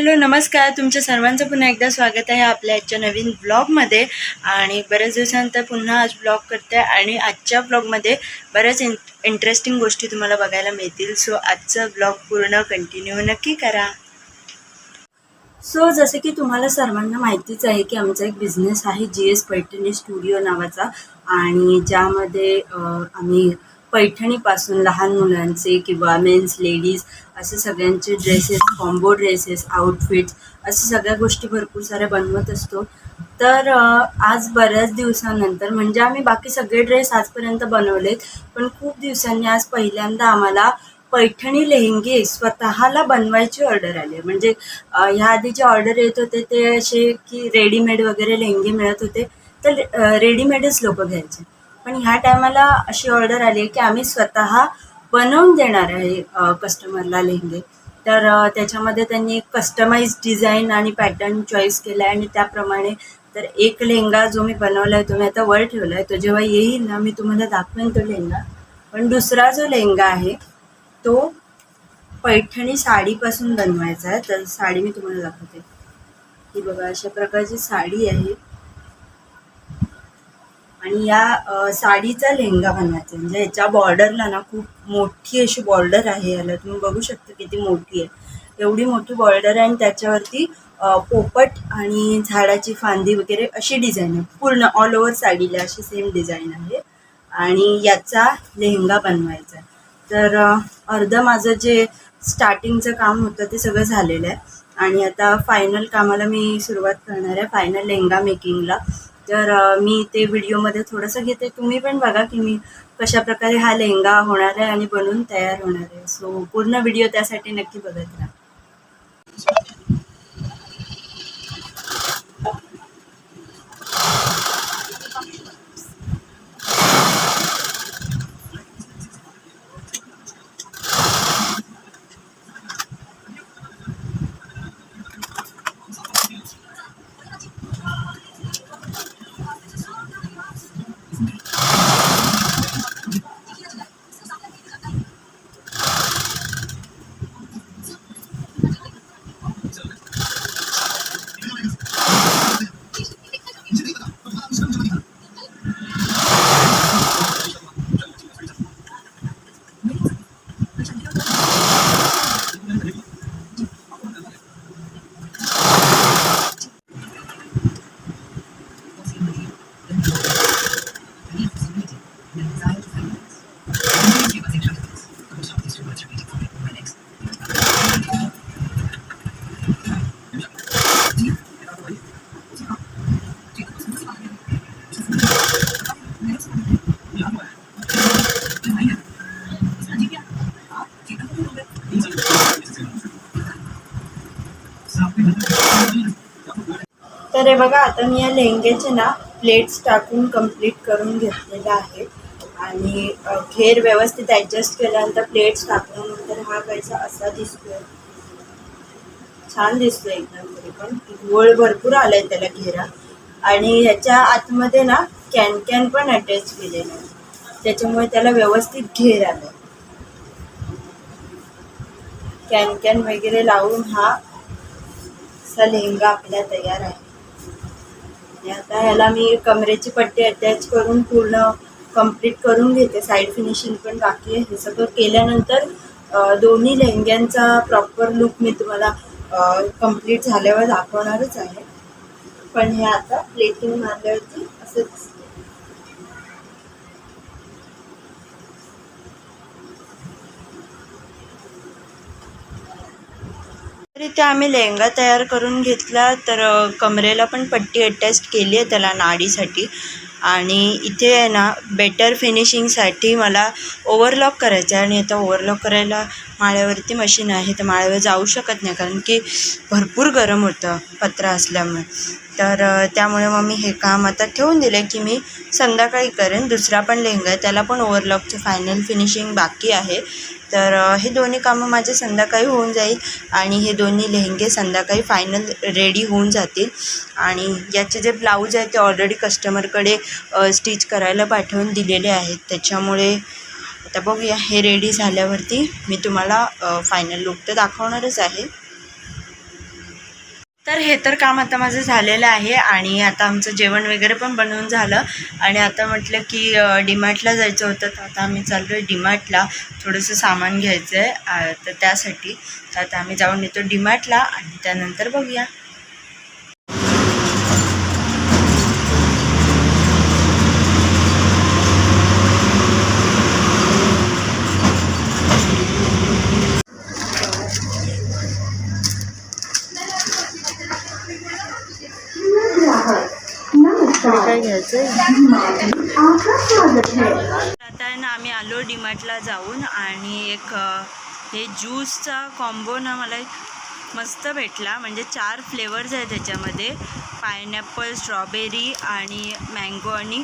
Hello नमस्कार. तुमच्या सर्वांचं पुन्हा एकदा स्वागत आहे आपल्या आजच्या नवीन ब्लॉगमध्ये. आणि बऱ्याच दिवसानंतर पुन्हा आज ब्लॉग करते आणि आजच्या ब्लॉगमध्ये बऱ्याच इं इंटरेस्टिंग गोष्टी तुम्हाला बघायला मिळतील. सो आजचा ब्लॉग पूर्ण कंटिन्यू नक्की करा. सो जसे की तुम्हाला सर्वांना माहितीच आहे की आमचा एक बिझनेस आहे जी एस पैठणी स्टुडिओ नावाचा. आणि ज्यामध्ये आम्ही पैठणीपासून लहान मुलांचे किंवा मेन्स लेडीज असे सगळ्यांचे ड्रेसेस कॉम्बो ड्रेसेस आउटफिट्स असे सगळ्या गोष्टी भरपूर साऱ्या बनवत असतो. तर आज बऱ्याच दिवसानंतर म्हणजे आम्ही बाकी सगळे ड्रेस आजपर्यंत बनवलेत पण खूप दिवसांनी आज पहिल्यांदा आम्हाला पैठणी लेहंगे स्वतःला बनवायची ऑर्डर आली म्हणजे ह्या आधी जे ऑर्डर येत होते ते असे की रेडीमेड वगैरे लेहंगे मिळत होते तर रेडीमेडच लोक घ्यायचे. पण ह्या टायमाला अशी ऑर्डर आली आहे की आम्ही स्वतः बनवून देणार आहे कस्टमरला लेहंगे तर त्याच्यामध्ये त्यांनी कस्टमाइज डिझाईन आणि पॅटर्न चॉईस केला आहे आणि त्याप्रमाणे तर एक लेहंगा जो मी बनवला आहे तो मी आता वर ठेवला आहे तो जेव्हा येईल ना मी तुम्हाला दाखवेन तो लेहंगा पण दुसरा जो लेहंगा आहे तो पैठणी साडीपासून बनवायचा आहे. तर साडी मी तुम्हाला दाखवते. ही बघा अशा प्रकारची साडी आहे. आणि या साडीचा लेहंगा बनवायचा आहे. म्हणजे याच्या बॉर्डरला ना खूप मोठी अशी बॉर्डर आहे याला. तुम्ही बघू शकता किती मोठी आहे. एवढी मोठी बॉर्डर आहे आणि त्याच्यावरती पोपट आणि झाडाची फांदी वगैरे अशी डिझाईन आहे. पूर्ण ऑल ओव्हर साडीला अशी सेम डिझाईन आहे. आणि याचा लेहंगा बनवायचा आहे. तर अर्ध अर्धं माझं जे स्टार्टिंगचं काम होतं ते सगळं झालेलं आहे. आणि आता फायनल कामाला मी सुरुवात करणार आहे. फायनल लेहंगा मेकिंगला तर मी ते व्हिडिओमध्ये थोडंसं घेते. तुम्ही पण बघा की मी कशाप्रकारे हा लेहंगा होणार आहे आणि बनवून तयार होणार आहे. सो पूर्ण व्हिडिओ त्यासाठी नक्की बघत राहा. हे बघा आता मी या लेहंग्याचे ना प्लेट्स टाकून कंप्लीट करून घेतलेलं आहे. आणि घेर व्यवस्थित ॲडजस्ट केल्यानंतर प्लेट्स टाकल्यानंतर हा कायचा असा दिसतोय. छान दिसतोय एकदम तरी पण. गोळ भरपूर आलाय त्याला घेरा. आणि ह्याच्या आतमध्ये ना कॅन कॅन पण अटॅच केलेलं आहे. त्याच्यामुळे त्याला व्यवस्थित घेर आलाय. कॅन कॅन वगैरे लावून हा असा लेहंगा आपला तयार आहे. आणि आता ह्याला मी कमरेची पट्टी अटॅच करून पूर्ण कंप्लीट करून घेते. साईड फिनिशिंग पण बाकी आहे. हे सगळं केल्यानंतर दोन्ही लेहंग्यांचा प्रॉपर लुक मी तुम्हाला कंप्लीट झाल्यावर दाखवणारच आहे. पण हे आता प्लेटिंग मारल्यावरती असंच रित्या आम्ही लेहंगा तयार करून घेतला तर कमरेला पण पट्टी अटॅच केली आहे त्याला नाडीसाठी. आणि इथे आहे ना बेटर फिनिशिंगसाठी मला ओव्हरलॉक करायचं आहे. आणि आता ओव्हरलॉक करायला माळ्यावरती मशीन आहे तर माळ्यावर जाऊ शकत नाही कारण की भरपूर गरम होतं पत्रा असल्यामुळे. तर त्यामुळे मग मी हे काम आता ठेवून दिलं की मी संध्याकाळी करेन. दुसरा पण लेहंगा आहे त्याला पण ओव्हरलॉकचं फायनल फिनिशिंग बाकी आहे. तर हे दोन्ही कामं माझे संध्याकाळी होऊन जाईल आणि हे दोन्ही लेहंगे संध्याकाळी फायनल रेडी होऊन जातील. आणि याचे जे ब्लाऊज आहे ते ऑलरेडी कस्टमरकडे स्टिच करायला पाठवून दिलेले आहेत. त्याच्यामुळे आता बघूया हे रेडी झाल्यावरती मी तुम्हाला फायनल लुक तर दाखवणारच आहे. तर हे तर काम आता माझं झालेलं आहे आणि आता आमचं जेवण वगैरे पण बनवून झालं. आणि आता म्हटलं की डीमार्टला जायचं होतं तर आता आम्ही चाललो आहे डीमार्टला. थोडंसं सामान घ्यायचं आहे तर त्यासाठी. तर आता आम्ही जाऊन येतो डीमार्टला आणि त्यानंतर बघूया काय घ्यायचं आता आहे ना आम्ही आलो डीमार्टला जाऊन आणि एक हे ज्यूसचा कॉम्बो ना मला एक मस्त भेटला. म्हणजे चार फ्लेवर्स आहेत त्याच्यामध्ये. पायनॅपल स्ट्रॉबेरी आणि मँगो आणि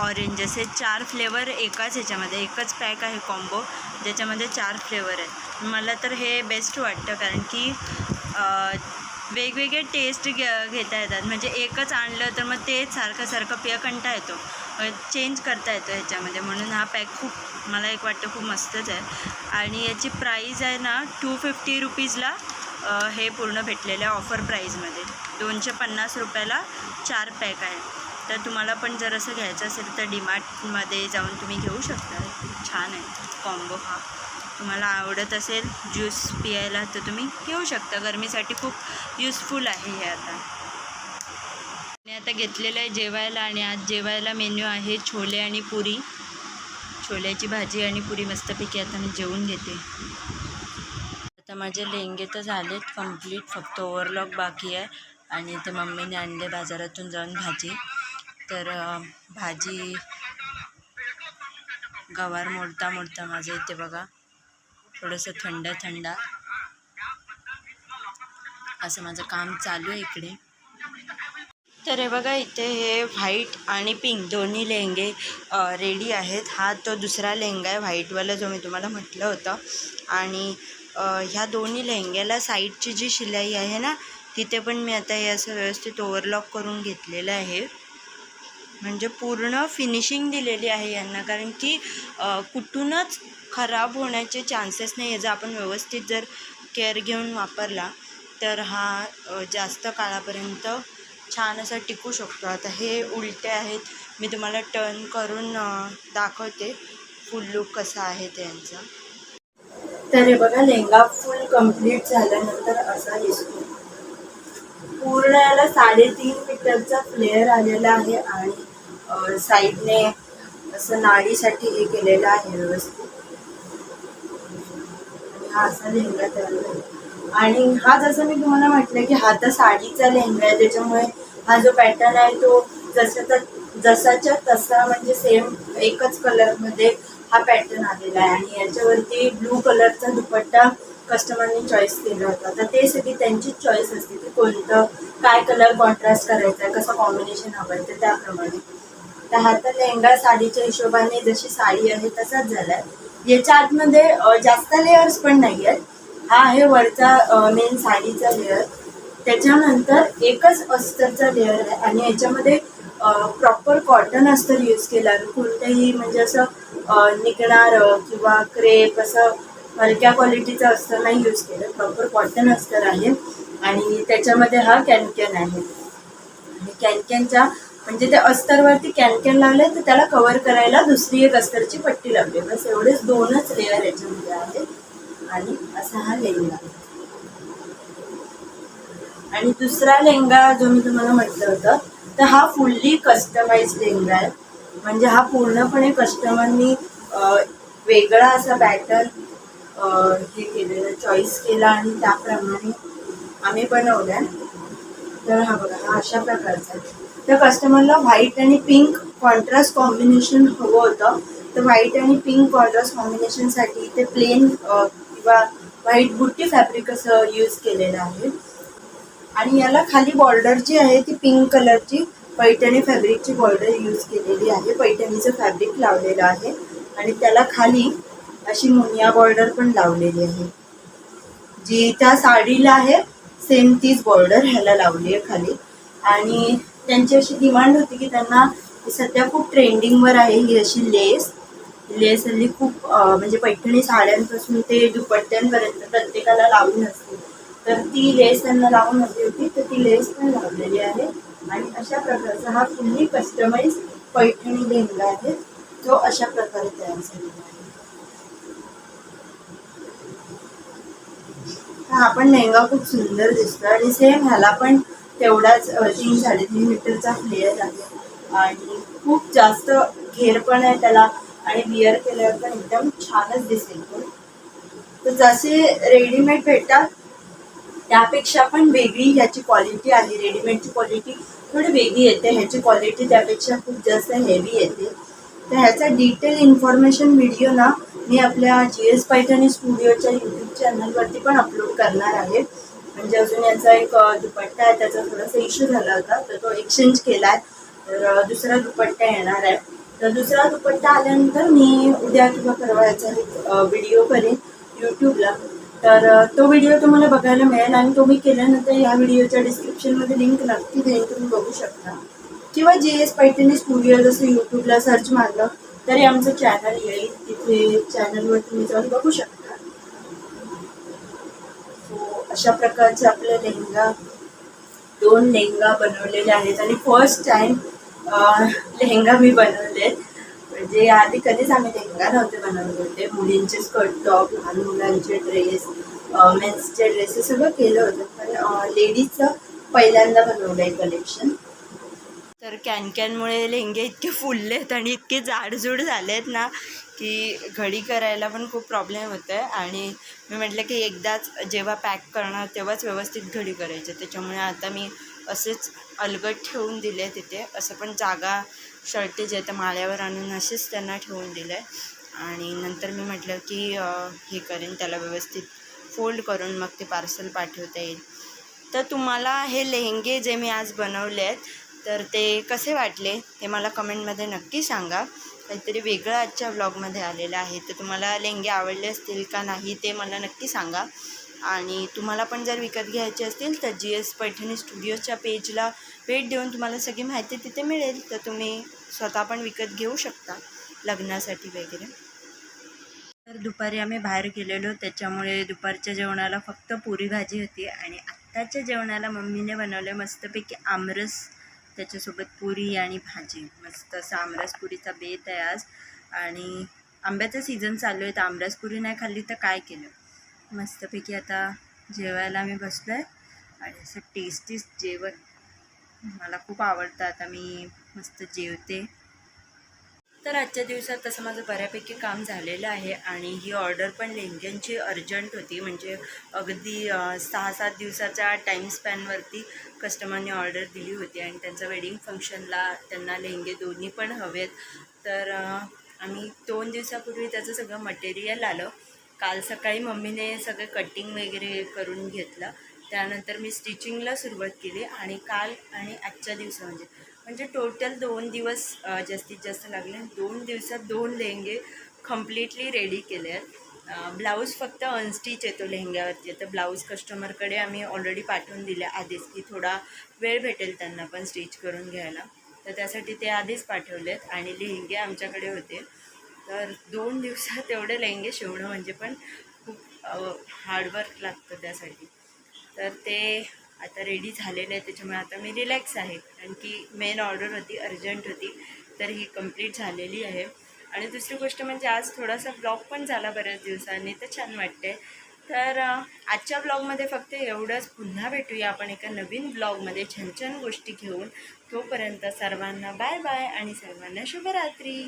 ऑरेंज असे चार फ्लेवर एकाच ह्याच्यामध्ये. एकच पॅक आहे कॉम्बो ज्याच्यामध्ये चार फ्लेवर आहेत. मला तर हे बेस्ट वाटतं कारण की वेगवेगळे टेस्ट घे घेता येतात. म्हणजे एकच आणलं तर मग तेच सारखं सारखं पिया कंटा येतो. चेंज करता येतो ह्याच्यामध्ये. म्हणून हा पॅक खूप मला एक वाटतं खूप मस्तच आहे. आणि याची प्राईज आहे ना टू फिफ्टी रुपीजला हे पूर्ण भेटलेलं आहे ऑफर प्राईजमध्ये दोनशे पन्नास रुपयाला चार पॅक आहे. तर तुम्हाला पण जर असं घ्यायचं असेल तर डीमार्टमध्ये जाऊन तुम्ही घेऊ शकता. खूप छान आहे कॉम्बो हा. तुम्हाला आवडत असेल ज्यूस पियायला तर तुम्ही घेऊ शकता. गरमीसाठी खूप युजफुल आहे हे आता. मी आता घेतलेलं आहे जेवायला आणि आज जेवायला मेन्यू आहे छोले आणि पुरी. छोल्याची भाजी आणि पुरी मस्तपैकी आता मी जेवून घेते. आता माझे लेंगे तर झालेत कंप्लीट फक्त ओव्हरलॉक बाकी आहे. आणि ते मम्मीने आणले बाजारातून जाऊन भाजी. तर भाजी गवार मोडता मोडता माझं इथे बघा. थोडंसं थंड थंडा. असं माझं काम चालू आहे इकडे. तर हे बघा इथे हे व्हाईट आणि पिंक दोन्ही लेहंगे रेडी आहेत. हा तो दुसरा लेहंगा आहे व्हाईटवाला जो मी तुम्हाला म्हटलं होतं. आणि ह्या दोन्ही लेहंग्याला साईडची जी शिलाई आहे ना तिथे पण मी आता हे असं व्यवस्थित ओव्हरलॉक करून घेतलेलं आहे. म्हणजे पूर्ण फिनिशिंग दिलेली आहे यांना कारण की कुठूनच खराब होण्याचे चान्सेस नाही आहे जर आपण व्यवस्थित जर केअर घेऊन वापरला तर हा जास्त काळापर्यंत छान असं टिकू शकतो. आता हे उलटे आहेत. मी तुम्हाला टर्न करून दाखवते. फुल लुक कसा आहे ते यांचा तर हे बघा लेहंगा फुल कंप्लीट झाल्यानंतर असा दिसतो. पूर्ण याला साडेतीन मीटरचा फ्लेअर आलेला आहे आणि साईडने असं नाडीसाठी हे केलेलं आहे व्यवस्थित. आणि हा असा लेहंगा तयार झाला. आणि हा जसं मी तुम्हाला म्हटलं की हा तर साडीचा लेहंगा आहे त्याच्यामुळे हा जो पॅटर्न आहे तो जसा जसाच्या तसा म्हणजे सेम एकच कलरमध्ये हा पॅटर्न आलेला आहे. आणि याच्यावरती ब्लू कलरचा दुपट्टा कस्टमरनी चॉईस केला होता. तर ते सगळी त्यांचीच चॉईस असते की कोणतं काय कलर कॉन्ट्रास्ट करायचा आहे कसं कॉम्बिनेशन हवं आहे तर त्याप्रमाणे. तर हा तर लेहंगा साडीच्या हिशोबाने जशी साडी आहे तसाच झाला आहे याच्या आतमध्ये जास्त लेअर्स पण नाही आहेत हा आहे वरचा मेन साडीचा लेअर त्याच्यानंतर एकच अस्तरचा लेअर आहे आणि याच्यामध्ये प्रॉपर कॉटन अस्तर यूज केला कोणतंही म्हणजे असं निघणारं निघणार किंवा क्रेप असं हलक्या क्वालिटीचं अस्तर नाही यूज केलं. प्रॉपर कॉटन अस्तर आहे. आणि त्याच्यामध्ये हा कॅनकॅन आहे. आणि कॅनकॅनच्या म्हणजे त्या अस्तरवरती कॅनकॅन लावले तर त्याला कव्हर करायला दुसरी एक अस्तरची पट्टी लावली बस एवढेच दोनच लेअर याच्यामध्ये आहेत. आणि असा हा लेहंगा आणि दुसरा लेहंगा जो मी तुम्हाला म्हटलं होतं तर हा फुल्ली कस्टमाइज लेहंगा आहे. म्हणजे हा पूर्णपणे कस्टमरनी वेगळा असा पॅटर्न हे केलेलं चॉईस केला आणि त्याप्रमाणे आम्ही बनवल्या. तर हा बघा हा अशा प्रकारचा तर कस्टमरला व्हाईट आणि पिंक कॉन्ट्रास्ट कॉम्बिनेशन हवं होतं. तर व्हाईट आणि पिंक कॉन्ट्रास्ट कॉम्बिनेशनसाठी ते प्लेन किंवा व्हाईट बुट्टी फॅब्रिक असं यूज केलेलं आहे. आणि याला खाली बॉर्डर जी आहे ती पिंक कलरची पैठणी फॅब्रिकची बॉर्डर यूज केलेली आहे. पैठणीचं फॅब्रिक लावलेलं आहे. आणि त्याला खाली अशी मुनिया बॉर्डर पण लावलेली आहे. जी त्या साडीला आहे सेम तीच बॉर्डर ह्याला लावली आहे खाली. आणि त्यांची अशी डिमांड होती की त्यांना सध्या खूप ट्रेंडिंगवर आहे ही अशी लेस लेस हल्ली खूप म्हणजे पैठणी साड्यांपासून ते दुपट्ट्यांपर्यंत प्रत्येकाला लावून असते. तर ती लेस त्यांना लावून हवी होती तर ती लेस पण लावलेली आहे. आणि अशा प्रकारचा हा फुल्ली कस्टमाइज पैठणी लेहंगा आहे. जो अशा प्रकारे तयार झालेला आहे. हा पण लेहंगा खूप सुंदर दिसतो आणि सेम ह्याला पण तेवढाच तीन साडेतीन मीटरचा फ्लेअर आहे. आणि खूप जास्त घेर पण आहे त्याला. आणि विअर केल्यावर पण एकदम छानच दिसेल तर जसे रेडीमेड भेटतात त्यापेक्षा पण वेगळी ह्याची क्वालिटी आली रेडीमेडची क्वालिटी थोडी वेगळी येते. ह्याची क्वालिटी त्यापेक्षा खूप जास्त हेवी येते. तर ह्याचा डिटेल इन्फॉर्मेशन व्हिडिओ ना मी आपल्या जी एस पैठणी स्टुडिओच्या यूट्यूब चॅनलवरती पण अपलोड करणार आहे. म्हणजे अजून याचा एक दुपट्टा आहे त्याचा थोडासा इश्यू झाला होता तर तो एक्सचेंज केला आहे तर दुसरा दुपट्टा येणार आहे. तर दुसरा दुपट्टा आल्यानंतर मी उद्या किंवा परवा याचा एक व्हिडिओ करेन यूट्यूबला तर तो व्हिडिओ तुम्हाला बघायला मिळेल आणि तो मी केल्यानंतर या व्हिडिओच्या डिस्क्रिप्शनमध्ये लिंक नक्की देईन तुम्ही बघू शकता. किंवा जे एस पैठणी स्टुडिओ जसं यूट्यूबला सर्च मारलं तरी आमचं चॅनल येईल. तिथे चॅनलवर तुम्ही जाऊन बघू शकता. सो अशा प्रकारचे आपले लेहंगा दोन लेहंगा बनवलेले आहेत. आणि फर्स्ट टाइम लेहंगा मी बनवले. म्हणजे आधी कधीच आम्ही लेहंगा नव्हते बनवले. होते मुलींचे स्कर्ट टॉप लहान मुलांचे ड्रेस मेन्सचे ड्रेस सगळं केलं होतं. पण लेडीजचं पहिल्यांदा बनवलं आहे कलेक्शन. तर कॅन कॅनमुळे लेहंगे इतके फुललेत आणि इतके जाडजूड झालेत ना की घडी करायला पण खूप प्रॉब्लेम होत आहे आणि मी म्हटलं की एकदाच जेव्हा पॅक करणार तेव्हाच व्यवस्थित घडी करायची. त्याच्यामुळे आता मी असेच अलगट ठेवून दिले तिथे. असं पण जागा शर्टेज आहे तर माळ्यावर आणून असेच त्यांना ठेवून दिलं आहे आणि नंतर मी म्हटलं की हे करेन त्याला व्यवस्थित फोल्ड करून मग ते पार्सल पाठवता येईल. तर तुम्हाला हे लेहंगे जे मी आज बनवले आहेत तर ते कसे वाटले ते मला कमेंटमध्ये नक्की सांगा. काहीतरी वेगळं आजच्या व्लॉगमध्ये आलेलं आहे. तर तुम्हाला लेहंगे आवडले असतील का नाही ते मला नक्की सांगा. आणि तुम्हाला पण जर विकत घ्यायचे असतील तर जी एस पैठणी स्टुडिओच्या पेजला भेट देऊन तुम्हाला सगळी माहिती तिथे मिळेल. तर तुम्ही स्वतः पण विकत घेऊ शकता लग्नासाठी वगैरे. तर दुपारी आम्ही बाहेर गेलेलो. त्याच्यामुळे दुपारच्या जेवणाला फक्त पुरी भाजी होती आणि आत्ताच्या जेवणाला मम्मीने बनवलं मस्तपैकी आमरस. त्याच्यासोबत पुरी आणि भाजी. मस्त असं आमरस पुरीचा बेत आहे आज. आणि आंब्याचं सीझन चालू आहे. तर आमरस पुरी नाही खाल्ली तर काय केलं? मस्तपैकी आता जेवायला आम्ही बसलो आहे आणि असं टेस्टीच जेवण. मला खूप आवडतं आता मी मस्त जेवते. तर आजच्या दिवसात तसं माझं बऱ्यापैकी काम झालेलं आहे आणि ही ऑर्डर पण लेहंग्यांची अर्जंट होती. म्हणजे अगदी सहा सात दिवसाच्या टाईम स्पॅनवरती कस्टमरने ऑर्डर दिली होती आणि त्यांचं वेडिंग फंक्शनला त्यांना लेंगे दोन्ही पण हवेत. तर आम्ही दोन दिवसापूर्वी त्याचं सगळं मटेरियल आलं. काल सकाळी मम्मीने सगळं कटिंग वगैरे करून घेतलं. त्यानंतर मी स्टिचिंगला सुरुवात केली आणि काल आणि आजच्या दिवसा म्हणजे म्हणजे टोटल दोन दिवस जास्तीत जास्त लागले. दोन दिवसात दोन लेहंगे कम्प्लिटली रेडी केले आहेत. ब्लाऊज फक्त अनस्टिच येतो लेहंग्यावरती. तर ब्लाऊज कस्टमरकडे आम्ही ऑलरेडी पाठवून दिले आधीच की थोडा वेळ भेटेल त्यांना पण स्टिच करून घ्यायला. तर त्यासाठी ते आधीच पाठवलेत आणि लेहंगे आमच्याकडे होते. तर दोन दिवसात एवढे लेहंगे शिवणं म्हणजे पण खूप हार्डवर्क लागतं त्यासाठी. तर ते आता रेडी झालेलं आहे त्याच्यामुळे आता मी रिलॅक्स आहे. कारण की मेन ऑर्डर होती अर्जंट होती तर ही कंप्लीट झालेली आहे. आणि दुसरी गोष्ट म्हणजे आज थोडासा ब्लॉग पण झाला बऱ्याच दिवसांनी तर छान वाटते तर आजच्या ब्लॉगमध्ये फक्त एवढंच. पुन्हा भेटूया आपण एका नवीन ब्लॉगमध्ये छान छान गोष्टी घेऊन. तोपर्यंत सर्वांना बाय बाय आणि सर्वांना शुभरात्री.